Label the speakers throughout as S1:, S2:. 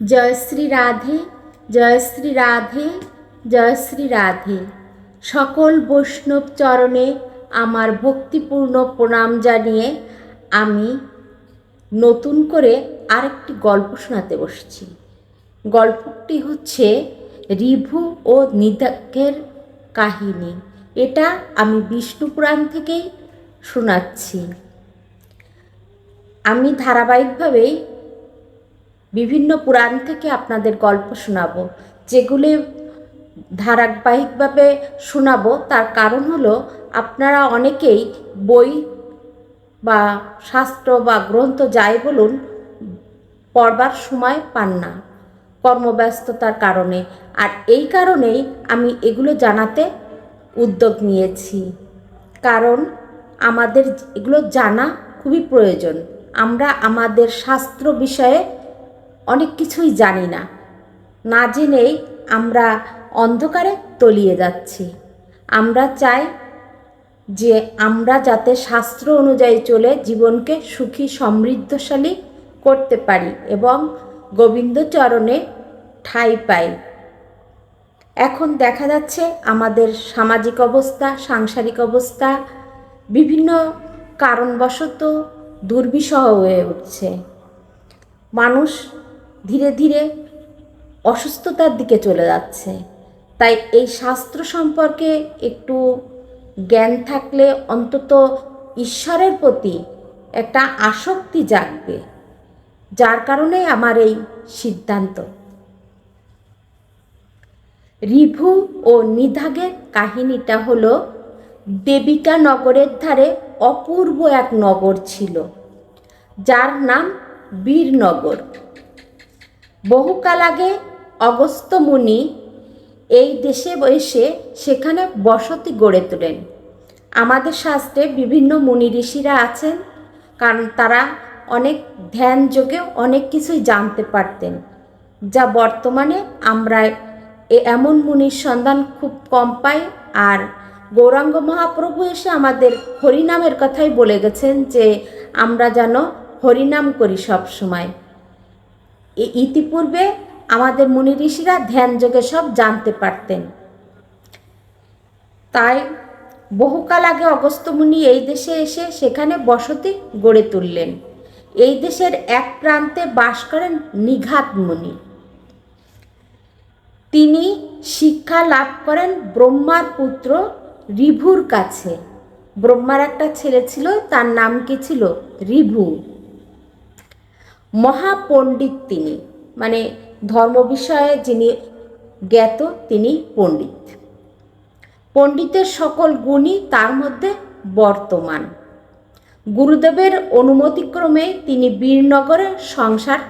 S1: জয় শ্রী রাধে, জয় শ্রী রাধে, জয় শ্রী রাধে। সকল বৈষ্ণব চরণে আমার ভক্তিপূর্ণ প্রণাম জানিয়ে আমি নতুন করে আরেকটি গল্প শোনাতে বসছি। গল্পটি হচ্ছে রিভু ও নিদাকের কাহিনী। এটা আমি বিষ্ণু পুরাণ থেকেই শোনাচ্ছি। আমি ধারাবাহিকভাবেই বিভিন্ন পুরাণ থেকে আপনাদের গল্প শোনাবো, যেগুলি ধারাবাহিকভাবে শোনাবো। তার কারণ হলো, আপনারা অনেকেই বই বা শাস্ত্র বা গ্রন্থ যাই বলুন, পড়বার সময় পান না কর্মব্যস্ততার কারণে। আর এই কারণেই আমি এগুলো জানাতে উদ্যোগ নিয়েছি। কারণ আমাদের এগুলো জানা খুবই প্রয়োজন। আমরা আমাদের শাস্ত্র বিষয়ে অনেক কিছুই জানি না। না জেনেই আমরা অন্ধকারে তলিয়ে যাচ্ছি। আমরা চাই যে আমরা যাতে শাস্ত্র অনুযায়ী চলে জীবনকে সুখী, সমৃদ্ধশালী করতে পারি এবং গোবিন্দচরণে ঠাঁই পাই। এখন দেখা যাচ্ছে আমাদের সামাজিক অবস্থা, সাংসারিক অবস্থা বিভিন্ন কারণবশত দুর্বিষহ হয়ে উঠছে। মানুষ ধীরে ধীরে অসুস্থতার দিকে চলে যাচ্ছে। তাই এই শাস্ত্র সম্পর্কে একটু জ্ঞান থাকলে অন্তত ঈশ্বরের প্রতি একটা আসক্তি জাগবে, যার কারণে আমার এই সিদ্ধান্ত। রিভু ও নিধাগের কাহিনীটা হলো, দেবিকা নগরের ধারে অপূর্ব এক নগর ছিল, যার নাম বীরনগর। বহুকাল আগে অগস্ত্য মুনি এই দেশে এসে সেখানে বসতি গড়ে তোলেন। আমাদের শাস্ত্রে বিভিন্ন মুনি ঋষিরা আছেন, কারণ তারা অনেক ধ্যান যোগে অনেক কিছুই জানতে পারতেন। যা বর্তমানে আমরা এমন মুনির সন্ধান খুব কম পাই আর গৌরাঙ্গ মহাপ্রভু এসে আমাদের হরিনামের কথাই বলে গেছেন যে, আমরা যেন হরিনাম করি সব সময়। ইতিপূর্বে আমাদের মুনি ঋষিরা ধ্যান যোগে সব জানতে পারতেন। তাই বহুকাল আগে অগস্ত্য মুনি এই দেশে এসে সেখানে বসতি গড়ে তুললেন। এই দেশের এক প্রান্তে বাস করেন নিঘাত মুনি। তিনি শিক্ষা লাভ করেন ব্রহ্মার পুত্র রিভুর কাছে। ব্রহ্মার একটা ছেলে ছিল, তার নাম কি ছিল? রিভু। মহাপণ্ডিত তিনি। মানে ধর্ম বিষয়ে যিনি জ্ঞাত, তিনি পণ্ডিত। পণ্ডিতের সকল গুণই তার মধ্যে বর্তমান। গুরুদেবের অনুমতিক্রমে তিনি বীরনগরে সংসার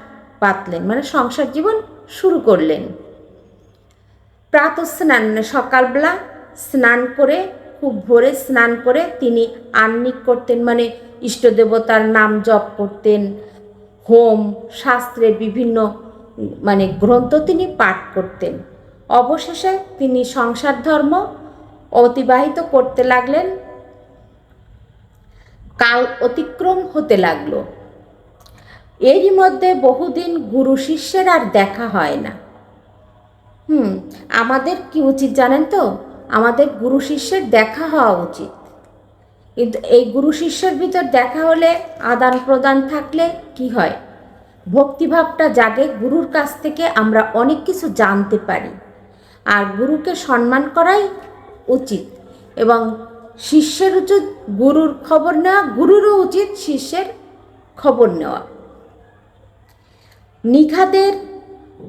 S1: পাতলেন মানে সংসার জীবন শুরু করলেন। প্রাত স্নান মানে সকালবেলা স্নান করে, খুব ভোরে স্নান করে তিনি আন্নিক করতেন মানে ইষ্ট দেবতার নাম জপ করতেন হোম, শাস্ত্রে বিভিন্ন মানে গ্রন্থ তিনি পাঠ করতেন। অবশেষে তিনি সংসার ধর্ম অতিবাহিত করতে লাগলেন, কাল অতিক্রম হতে লাগল। এরই মধ্যে বহুদিন গুরু শিষ্যের আর দেখা হয় না। হুম, আমাদের কি উচিত জানেন তো? আমাদের গুরু শিষ্যের দেখা হওয়া উচিত। কিন্তু এই গুরু শিষ্যের ভিতর দেখা হলে আদান প্রদান থাকলে কি হয়? ভক্তিভাবটা জাগে গুরুর কাছ থেকে আমরা অনেক কিছু জানতে পারি। আর গুরুকে সম্মান করাই উচিত এবং শিষ্যের উচিত গুরুর খবর নেওয়া, গুরুরও উচিত শিষ্যের খবর নেওয়া। নিঘাদের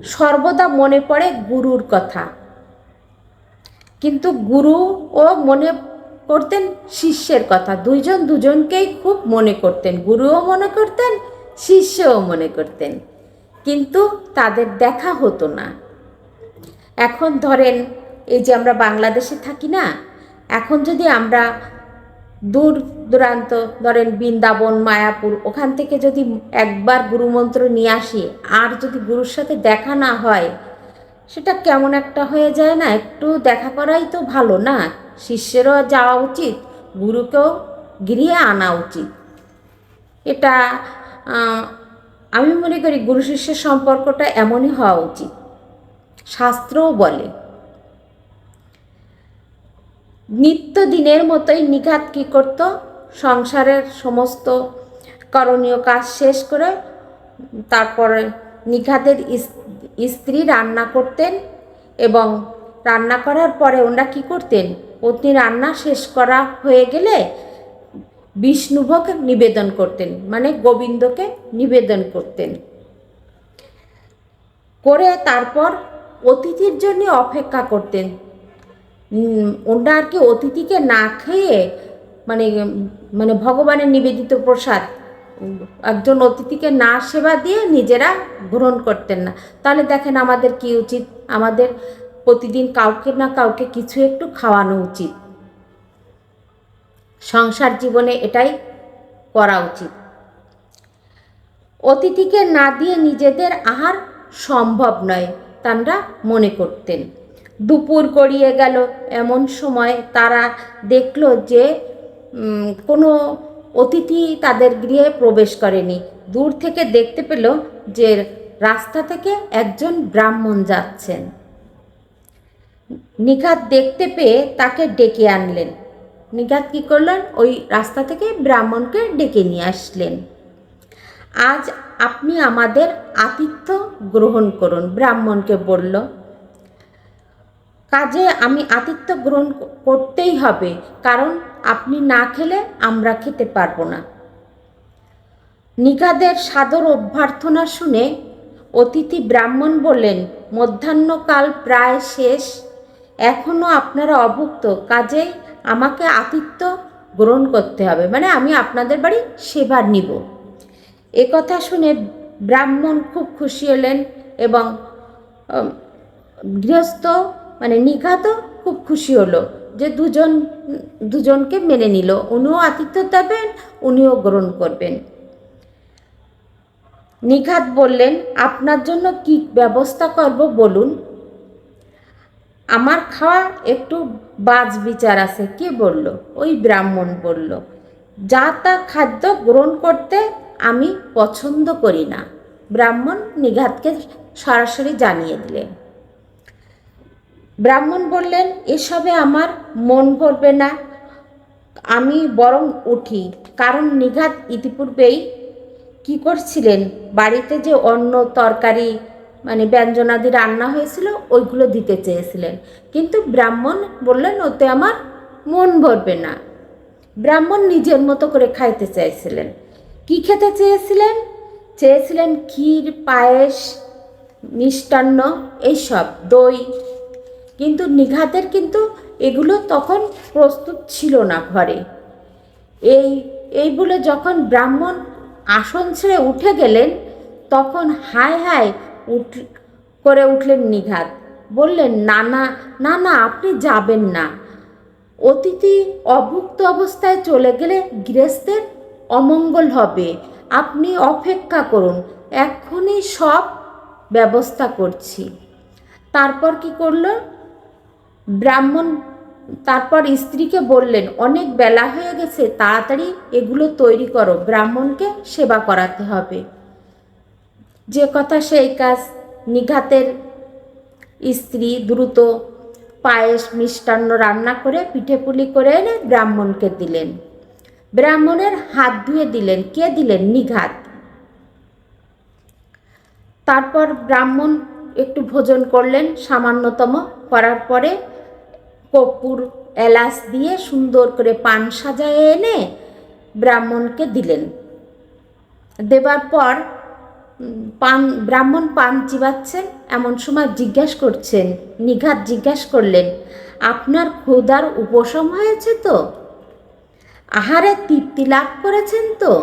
S1: সর্বদা মনে পড়ে গুরুর কথা। কিন্তু গুরু ও মনে করতেন শিষ্যের কথা। দুইজন দুজনকেই খুব মনে করতেন, গুরুও মনে করতেন, শিষ্যও মনে করতেন। কিন্তু তাদের দেখা হতো না। এখন ধরেন, এই যে আমরা বাংলাদেশে থাকি না, এখন যদি আমরা দূর দূরান্ত, ধরেন বৃন্দাবন, মায়াপুর, ওখান থেকে যদি একবার গুরুমন্ত্র নিয়ে আসি, আর যদি গুরুর সাথে দেখা না হয় সেটা কেমন একটা হয়ে যায় না, একটু দেখা করাই তো ভালো না। শিষ্যেরও যাওয়া উচিত, গুরুকেও গৃহে আনা উচিত। এটা আমি মনে করি গুরু শিষ্যের সম্পর্কটা এমনই হওয়া উচিত। শাস্ত্রও বলে, নিত্য দিনের মতোই নিঘাত কী করত? সংসারের সমস্ত করণীয় কাজ শেষ করে তারপরে নিঘাতের স্ত্রী রান্না করতেন এবং রান্না করার পরে ওনারা কী করতেন? পত্নী রান্না শেষ করা হয়ে গেলে বিষ্ণুভোগ নিবেদন করতেন মানে গোবিন্দকে নিবেদন করতেন। করে তারপর অতিথির জন্য অপেক্ষা করতেন। ওনারা আর কি অতিথিকে না খেয়ে মানে মানে ভগবানের নিবেদিত প্রসাদ একজন অতিথিকে না সেবা দিয়ে নিজেরা গ্রহণ করতেন না। তাহলে দেখেন আমাদের কি উচিত? আমাদের প্রতিদিন কাউকে না কাউকে কিছু একটু খাওয়ানো উচিত। সংসার জীবনে এটাই করা উচিত। অতিথিকে না দিয়ে নিজেদের আহার সম্ভব নয় তারা মনে করতেন। দুপুর গড়িয়ে গেল, এমন সময় তারা দেখল যে কোনো অতিথি তাদের গৃহে প্রবেশ করেনি। দূর থেকে দেখতে পেল যে রাস্তা থেকে একজন ব্রাহ্মণ যাচ্ছেন। নিঘাত দেখতে পেয়ে তাকে ডেকে আনলেন। নিঘাত কী করলেন? ওই রাস্তা থেকে ব্রাহ্মণকে ডেকে নিয়ে আসলেন। আজ আপনি আমাদের আতিথ্য গ্রহণ করুন, ব্রাহ্মণকে বলল। কাজে আমি আতিথ্য গ্রহণ করতেই হবে, কারণ আপনি না খেলে আমরা খেতে পারব না। নিকাদের সাদর অভ্যর্থনা শুনে অতিথি ব্রাহ্মণ বললেন, মধ্যাহ্নকাল প্রায় শেষ এখনও আপনারা অভুক্ত কাজেই আমাকে আতিথ্য গ্রহণ করতে হবে মানে আমি আপনাদের বাড়ি সেবার নিব। কথা শুনে ব্রাহ্মণ খুব খুশি হলেন এবং গৃহস্থ মানে নিঘাতও খুব খুশি হলো যে দুজন, দুজনকে মেনে নিল। উনিও আতিথ্য দেবেন, উনিও গ্রহণ করবেন। নিঘাত বললেন, আপনার জন্য কি ব্যবস্থা করব বলুন? আমার খাওয়া একটু বাজ বিচার আছে। কে বলল? ওই ব্রাহ্মণ বলল, যা তা খাদ্য গ্রহণ করতে আমি পছন্দ করি না। ব্রাহ্মণ নিঘাতকে সরাসরি জানিয়ে দিলেন। ব্রাহ্মণ বললেন, এসবে আমার মন ভরবে না। আমি বরং উঠি। কারণ নিঘাত ইতিপূর্বেই কি করছিলেন? বাড়িতে যে অন্য তরকারি মানে ব্যঞ্জনাদি রান্না হয়েছিল, ওইগুলো দিতে চেয়েছিলেন। কিন্তু ব্রাহ্মণ বললেন, ওতে আমার মন ভরবে না। ব্রাহ্মণ নিজের মতো করে খাইতে চাইছিলেন। কি খেতে চেয়েছিলেন? চেয়েছিলেন ক্ষীর, পায়েস, মিষ্টান্ন, এইসব, দই কিন্তু নিঘাতের কিন্তু এগুলো তখন প্রস্তুত ছিল না ঘরে। এই এই বলে যখন ব্রাহ্মণ আসন ছেড়ে উঠে গেলেন, তখন হায় হায় উঠ, করে উঠলেন নিঘাত। বললেন, না না না না, আপনি যাবেন না। অতিথি অভুক্ত অবস্থায় চলে গেলে গৃহস্থের অমঙ্গল হবে। আপনি অপেক্ষা করুন, এক্ষুনি সব ব্যবস্থা করছি। তারপর কি করল? ব্রাহ্মণ তারপর স্ত্রীকে বললেন, অনেক বেলা হয়ে গেছে, তাড়াতাড়ি এগুলো তৈরি করো, ব্রাহ্মণকে সেবা করাতে হবে। যে কথা সেই কাজ। নিঘাতের স্ত্রী দ্রুত পায়েস মিষ্টান্ন রান্না করে পিঠে পুলি করে এনে ব্রাহ্মণকে দিলেন। ব্রাহ্মণের হাত ধুয়ে দিলেন। কে দিলেন? নিঘাত। তারপর ব্রাহ্মণ একটু ভোজন করলেন, সামান্যতম করার পরে কর্পূর এলাচ দিয়ে সুন্দর করে পান সাজায় এনে ব্রাহ্মণকে দিলেন। দেবার পর পান, ব্রাহ্মণ পান চিবাচ্ছেন, এমন সময় জিজ্ঞেস করছেন, নিঘাত জিজ্ঞেস করলেন, আপনার ক্ষুধার উপশম হয়েছে তো? আহারে তৃপ্তি লাভ করেছেন তো?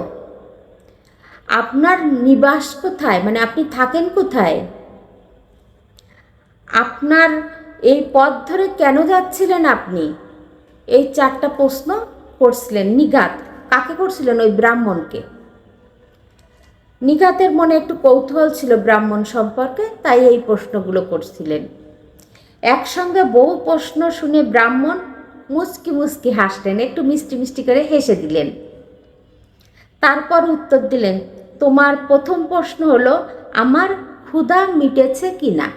S1: আপনার নিবাস কোথায়? মানে আপনি থাকেন কোথায়? আপনার এই পথ ধরে কেন যাচ্ছিলেন আপনি? এই চারটা প্রশ্ন করছিলেন নিঘাত কাকে করছিলেন ওই ব্রাহ্মণকে? নিঘাতের মনে একটু কৌতূহল ছিল ব্রাহ্মণ সম্পর্কে, তাই এই প্রশ্নগুলো করছিলেন। একসঙ্গে বহু প্রশ্ন শুনে ব্রাহ্মণ মুচকি মুচকি হাসলেন, একটু মিষ্টি মিষ্টি করে হেসে দিলেন। তারপর উত্তর দিলেন, তোমার প্রথম প্রশ্ন হলো, আমার ক্ষুধা মিটেছে কি না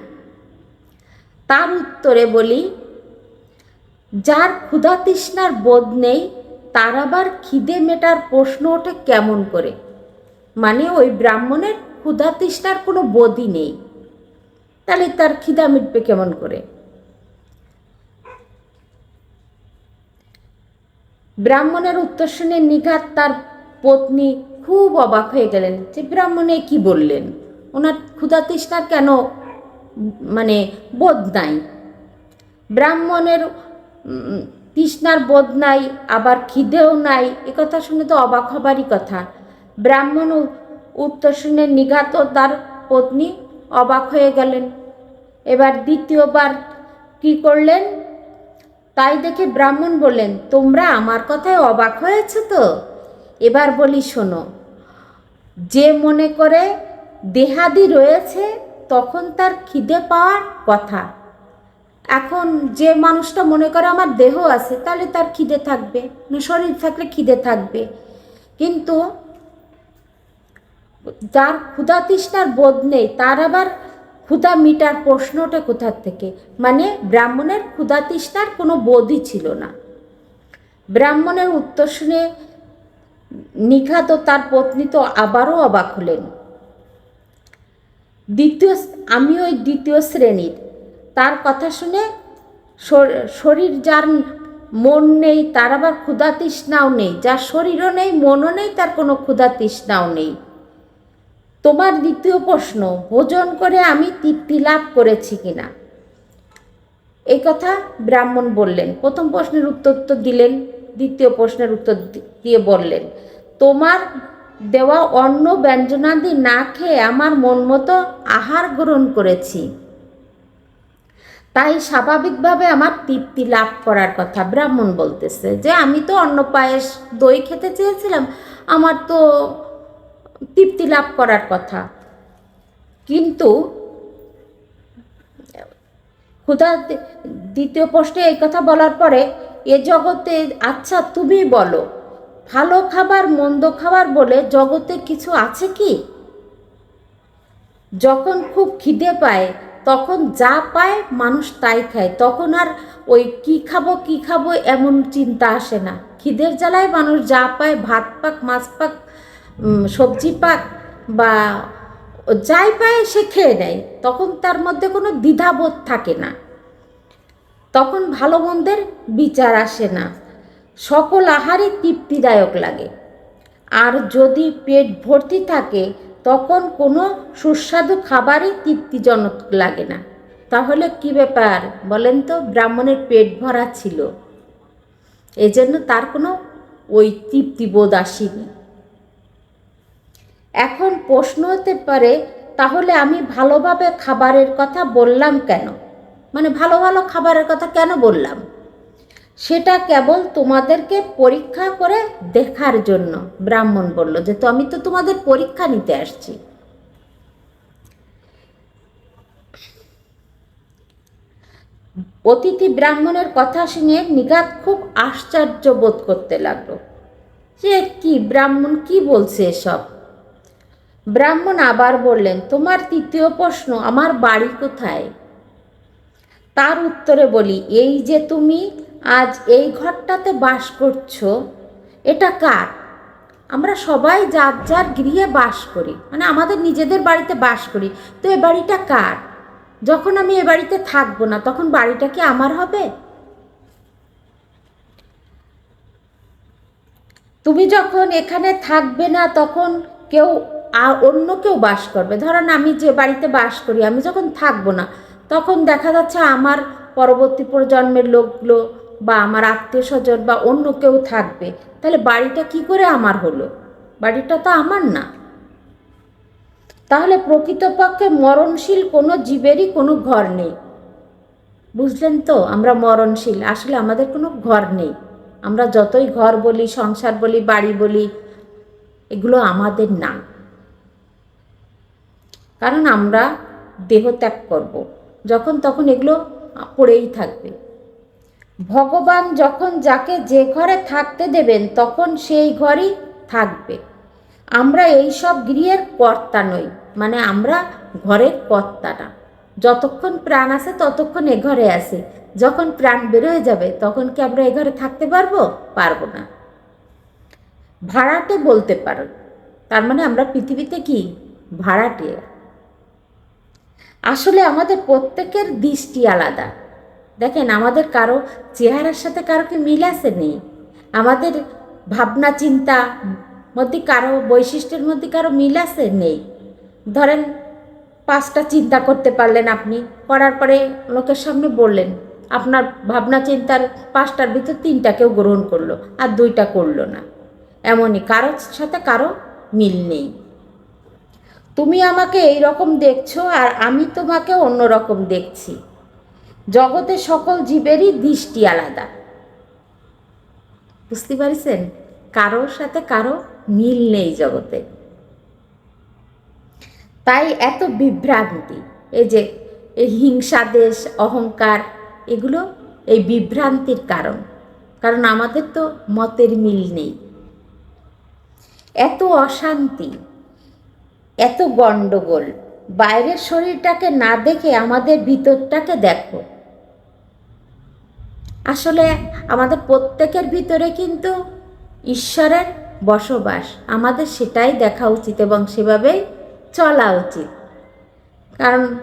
S1: তার উত্তরে বলি, যার ক্ষুধা তৃষ্ণার বোধ নেই, তার আবার খিদে মেটার প্রশ্ন ওঠে কেমন করে? মানে ওই ব্রাহ্মণের ক্ষুধা তৃষ্ণার কোনো বোধই নেই। তাহলে তার খিদা মিটবে কেমন করে? ব্রাহ্মণের উত্তর শুনে নিঘাত তার পত্নী খুব অবাক হয়ে গেলেন। যে ব্রাহ্মণে কি বললেন? ওনার ক্ষুধা তৃষ্ণার কেন মানে বোধ নাই। ব্রাহ্মণের তৃষ্ণার বোধ নাই, আবার খিদেও নাই, এ কথা শুনে তো অবাক হবারই কথা। ব্রাহ্মণ উত্তর শুনে নিঘাত তার পত্নী অবাক হয়ে গেলেন। এবার দ্বিতীয়বার কি করলেন? তাই দেখে ব্রাহ্মণ বললেন, তোমরা আমার কথায় অবাক হয়েছে তো? এবার বলি, শোনো, যে মনে করে দেহাদি রয়েছে তখন তার খিদে পাওয়ার কথা। এখন যে মানুষটা মনে করে আমার দেহ আছে, তাহলে তার খিদে থাকবে, শরীর থাকলে খিদে থাকবে। কিন্তু যার ক্ষুধা তৃষ্ণার বোধ নেই, তার আবার ক্ষুধা মিটার প্রশ্নটা কোথার থেকে? মানে ব্রাহ্মণের ক্ষুধা তৃষ্ণার কোনো বোধই ছিল না। ব্রাহ্মণের উত্তর শুনে নিঘাত ও তার পত্নী তো আবারও অবাক হলেন। দ্বিতীয় আমি ওই দ্বিতীয় শ্রেণির। তার কথা শুনে শর- শরীর যার মন নেই, তার আবার ক্ষুধা তৃষ্ণাও নেই। যার শরীরও নেই, মনও নেই, তার কোনো ক্ষুধা তৃষ্ণাও নেই। তোমার দ্বিতীয় প্রশ্ন, ভোজন করে আমি তৃপ্তি লাভ করেছি কিনা? এই কথা ব্রাহ্মণ বললেন। প্রথম প্রশ্নের উত্তর তো দিলেন, দ্বিতীয় প্রশ্নের উত্তর দিয়ে বললেন, তোমার দেওয়া অন্ন ব্যঞ্জনাদি না খেয়ে আমার মন মতো আহার গ্রহণ করেছি। তাই স্বাভাবিকভাবে আমার তৃপ্তি লাভ করার কথা ব্রাহ্মণ বলতেছে যে, আমি তো অন্ন পায়েস, দই খেতে চেয়েছিলাম, আমার তো তৃপ্তি লাভ করার কথা। কিন্তু ক্ষুধা দ্বিতীয় প্রশ্নে এই কথা বলার পরে, এ জগতে আচ্ছা তুমি বলো ভালো খাবার, মন্দ খাবার বলে জগতে কিছু আছে কি? যখন খুব খিদে পায়, তখন যা পায় মানুষ তাই খায়। তখন আর ওই কি খাব কি খাব এমন চিন্তা আসে না। খিদের জ্বালায় মানুষ যা পায়, ভাত পাক, মাছ পাক সবজি পাক বা যাই পায় সে খেয়ে নেয়। তখন তার মধ্যে কোনো দ্বিধাবোধ থাকে না। তখন ভালো মন্দের বিচার আসে না। সকল আহারই তৃপ্তিদায়ক লাগে। আর যদি পেট ভর্তি থাকে, তখন কোনো সুস্বাদু খাবারই তৃপ্তিজনক লাগে না। তাহলে কি ব্যাপার বলেন তো, ব্রাহ্মণের পেট ভরা ছিল। এজন্য তার কোনো ওই তৃপ্তিবোধ আসেনি। এখন প্রশ্ন হতে পারে, তাহলে আমি ভালোভাবে খাবারের কথা বললাম কেন? মানে ভালো ভালো খাবারের কথা কেন বললাম? সেটা কেবল তোমাদেরকে পরীক্ষা করে দেখার জন্য। ব্রাহ্মণ বলল যে, তো আমি তো তোমাদের পরীক্ষা নিতে আসছি। অতিথি ব্রাহ্মণের কথা শুনে নিগাত খুব আশ্চর্য বোধ করতে লাগল। যে কি ব্রাহ্মণ? কি বলছে এসব? ব্রাহ্মণ আবার বললেন, তোমার তৃতীয় প্রশ্ন, আমার বাড়ি কোথায়? তার উত্তরে বলি, এই যে তুমি আজ এই ঘরটাতে বাস করছ? এটা কার? আমরা সবাই যার যার গৃহে বাস করি মানে আমাদের নিজেদের বাড়িতে বাস করি। তো এ বাড়িটা কার? যখন আমি এ বাড়িতে থাকব না, তখন বাড়িটা কি আমার হবে? তুমি যখন এখানে থাকবে না, তখন কেউ অন্য কেউ বাস করবে। ধরেন আমি যে বাড়িতে বাস করি, আমি যখন থাকব না, তখন দেখা যাচ্ছে আমার পরবর্তী প্রজন্মের লোকগুলো বা আমার আত্মীয় স্বজন বা অন্য কেউ থাকবে, তাহলে বাড়িটা কি করে আমার হলো? বাড়িটা তো আমার না। তাহলে প্রকৃতপক্ষে মরণশীল কোনো জীবেরই কোনো ঘর নেই। বুঝলেন তো, আমরা মরণশীল, আসলে আমাদের কোনো ঘর নেই। আমরা যতই ঘর বলি, সংসার বলি, বাড়ি বলি, এগুলো আমাদের না। কারণ আমরা দেহ ত্যাগ করব, যখন তখন এগুলো পড়েই থাকবে। ভগবান যখন যাকে যে ঘরে থাকতে দেবেন, তখন সেই ঘরই থাকবে। আমরা এই সব গৃহের কর্তা নই মানে আমরা ঘরের কর্তা না যতক্ষণ প্রাণ আছে ততক্ষণ এ ঘরে আছে যখন প্রাণ বেরোয় যাবে, তখন কি আমরা এ ঘরে থাকতে পারব? পারব না। ভাড়াটে বলতে পারো। তার মানে আমরা পৃথিবীতে কি? ভাড়াটে আসলে আমাদের প্রত্যেকের দৃষ্টি আলাদা। দেখেন, আমাদের কারও চেহারার সাথে কারও কি মিল আছে নেই আমাদের ভাবনা, চিন্তা মধ্যে কারও বৈশিষ্ট্যের মধ্যে কারও মিল আছে নেই ধরেন, পাঁচটা চিন্তা করতে পারলেন আপনি, করার পরে লোকের সামনে বললেন, আপনার ভাবনা, চিন্তার পাঁচটার ভিতর তিনটা কেউ গ্রহণ করল আর দুইটা করল না। এমনই কারোর সাথে কারও মিল নেই। তুমি আমাকে এই রকম দেখছ আর আমি তোমাকে অন্য রকম দেখছি। জগতে সকল জীবেরই দৃষ্টি আলাদা। বুঝতে পারছেন? কারোর সাথে কারও মিল নেই জগতে। তাই এত বিভ্রান্তি, এই যে, এই হিংসা দেশ, অহংকার, এগুলো এই বিভ্রান্তির কারণ। কারণ আমাদের তো মতের মিল নেই। এত অশান্তি, এত গণ্ডগোল বাইরের শরীরটাকে না দেখে আমাদের ভিতরটাকে দেখো। আসলে আমাদের প্রত্যেকের ভিতরে কিন্তু ঈশ্বরের বসবাস, আমাদের সেটাই দেখা উচিত এবং সেভাবেই চলা উচিত। কারণ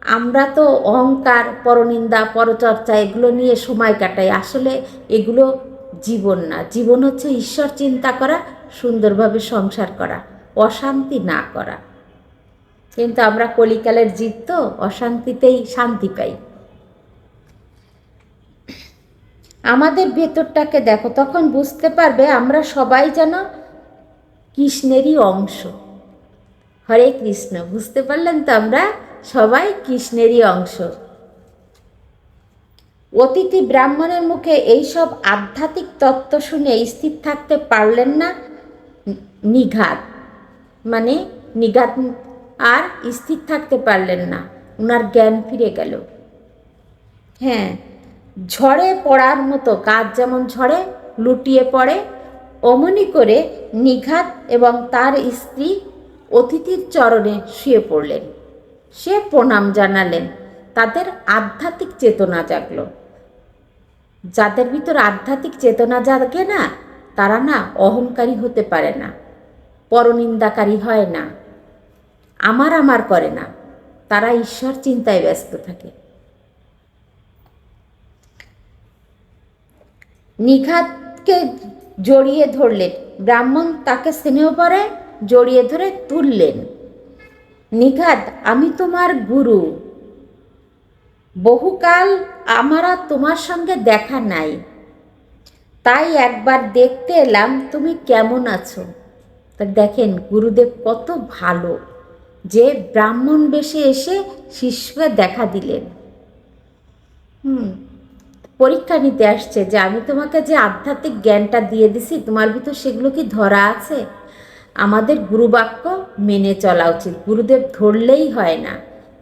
S1: আমরা তো অহংকার, পরনিন্দা, পরচর্চা এগুলো নিয়ে সময় কাটাই। আসলে এগুলো জীবন না। জীবন হচ্ছে ঈশ্বর চিন্তা করা, সুন্দরভাবে সংসার করা, অশান্তি না করা। কিন্তু আমরা কলিকালের জীব তো, অশান্তিতেই শান্তি পাই। আমাদের ভেতরটাকে দেখো, তখন বুঝতে পারবে আমরা সবাই যেন কৃষ্ণেরই অংশ। হরে কৃষ্ণ, বুঝতে পারলেন তো আমরা? সবাই কৃষ্ণেরই অংশ। অতিথি ব্রাহ্মণের মুখে এইসব আধ্যাত্মিক তত্ত্ব শুনে স্থির থাকতে পারলেন না নিঘাত। মানে নিঘাত আর স্থির থাকতে পারলেন না ওনার জ্ঞান ফিরে গেল। হ্যাঁ ঝড়ে পড়ার মতো কাজ যেমন ঝড়ে, লুটিয়ে পড়ে, অমনি করে নিঘাত এবং তার স্ত্রী অতিথির চরণে শুয়ে পড়লেন। সে প্রণাম জানালেন। তাদের আধ্যাত্মিক চেতনা জাগল। যাদের ভিতর আধ্যাত্মিক চেতনা জাগে না, তারা না অহংকারী হতে পারে না, পরনিন্দাকারী হয় না আমার আমার করে না। তারা ঈশ্বর চিন্তায় ব্যস্ত থাকে। নিঘাতকে জড়িয়ে ধরলেন। ব্রাহ্মণ তাকে স্নেহ করে জড়িয়ে ধরে তুললেন। নিঘাত আমি তোমার গুরু। বহুকাল আমার আর তোমার সঙ্গে দেখা নাই। তাই একবার দেখতে এলাম, তুমি কেমন আছো? তা দেখেন, গুরুদেব কত ভালো। যে ব্রাহ্মণ বেশে এসে শিষ্যকে দেখা দিলেন। হুম পরীক্ষা নিতে আসছে যে আমি তোমাকে যে আধ্যাত্মিক জ্ঞানটা দিয়ে দিছি, তোমার ভিতর সেগুলো কি ধরা আছে? আমাদের গুরুবাক্য মেনে চলা উচিত। গুরুদেব ধরলেই হয় না।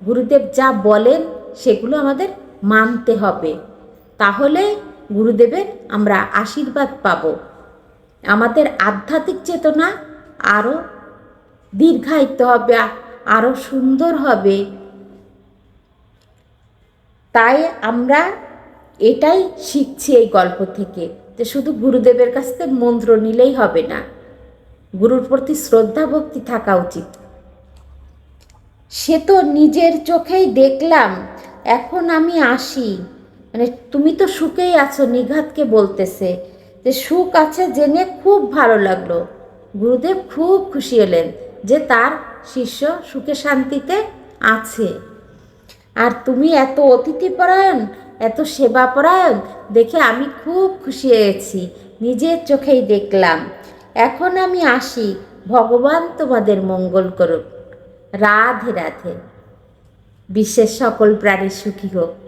S1: গুরুদেব যা বলেন সেগুলো আমাদের মানতে হবে। তাহলে গুরুদেবের আমরা আশীর্বাদ পাব। আমাদের আধ্যাত্মিক চেতনা আরও দীর্ঘায়িত হবে আরও সুন্দর হবে। তাই আমরা এটাই শিখছি এই গল্প থেকে যে শুধু গুরুদেবের কাছ থেকে মন্ত্র নিলেই হবে না। গুরুর প্রতি শ্রদ্ধা ভক্তি থাকা উচিত। সে তো নিজের চোখেই দেখলাম, এখন আমি আসি। মানে তুমি তো সুখেই আছো, নিঘাতকে বলতেছে। যে সুখ আছে জেনে খুব ভালো লাগল। গুরুদেব খুব খুশি হলেন যে তার শিষ্য সুখে শান্তিতে আছে। আর তুমি এত অতিথিপরায়ণ এত সেবাপরায়ণ দেখে আমি খুব খুশি হয়েছি, নিজের চোখেই দেখলাম। এখন আমি আসি, ভগবান তোমাদের মঙ্গল করুক। রাধে রাধে। বিশ্বের সকল প্রাণী সুখী হোক।